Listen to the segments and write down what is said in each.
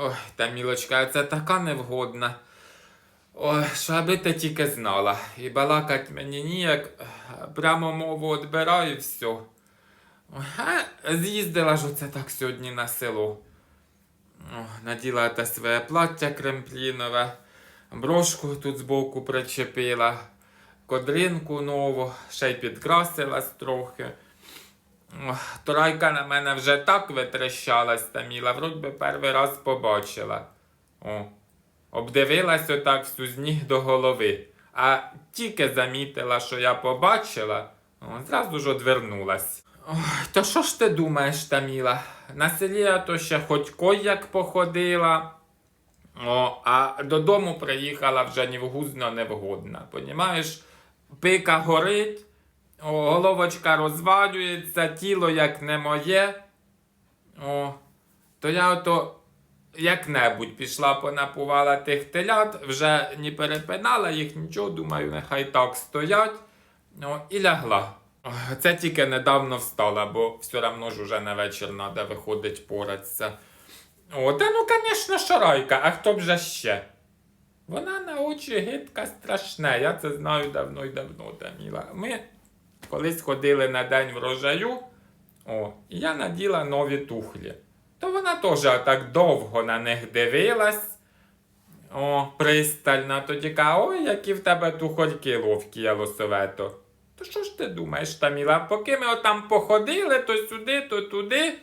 Ой, та мілочка, це така невгодна. Ой, що аби ти тільки знала. І балакать мені ніяк, прямо мову відбираю і все. Ой, з'їздила ж оце так сьогодні на село. Наділа те своє плаття кремплінове, брошку тут збоку причепила, кодринку нову, ще й підкрасилась трохи. Ох, Турайка на мене вже так витрещалась та міла, вроді перший раз побачила. О, обдивилась отак всю з ніг до голови. А тільки замітила, що я побачила, о, зразу ж одвернулась. Ой, то що ж ти думаєш, Таміла? На селі я то ще хоч кой як походила. О, а додому приїхала вже ні вгузно, не вгодна. Понімаєш? Пика горить, о, головочка розвалюється, тіло як не моє. О, то я ото як-небудь пішла понапувала тих телят, вже не перепинала їх, нічого, думаю, нехай так стоять. О, і лягла. Це тільки недавно встала, бо все одно ж уже на вечір треба виходить поратися. О, та ну, звісно, шарайка, а хто б же ще? Вона на очі гидка страшне, я це знаю давно і давно, Таміла. Ми колись ходили на день врожаю, о, я наділа нові тухлі. То вона теж так довго на них дивилась. О, пристально, тоді каже, ой, які в тебе тухольки ловкі, ялосовето. То що ж ти думаєш, Таміла, поки ми отам походили, то сюди, то туди.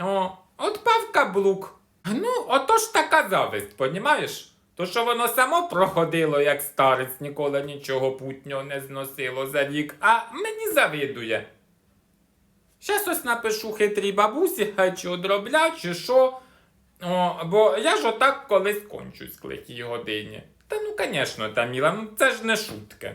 О, отпав каблук. Ну, ото ж така зависть, понімаєш? То що воно само проходило, як старець, ніколи нічого путнього не зносило за рік, а мені завидує. Щас ось напишу хитрій бабусі, хай чи одроблять, чи що. О, бо я ж отак колись кончусь к лихій годині. Та ну, звісно, Таміла, ну це ж не шутки.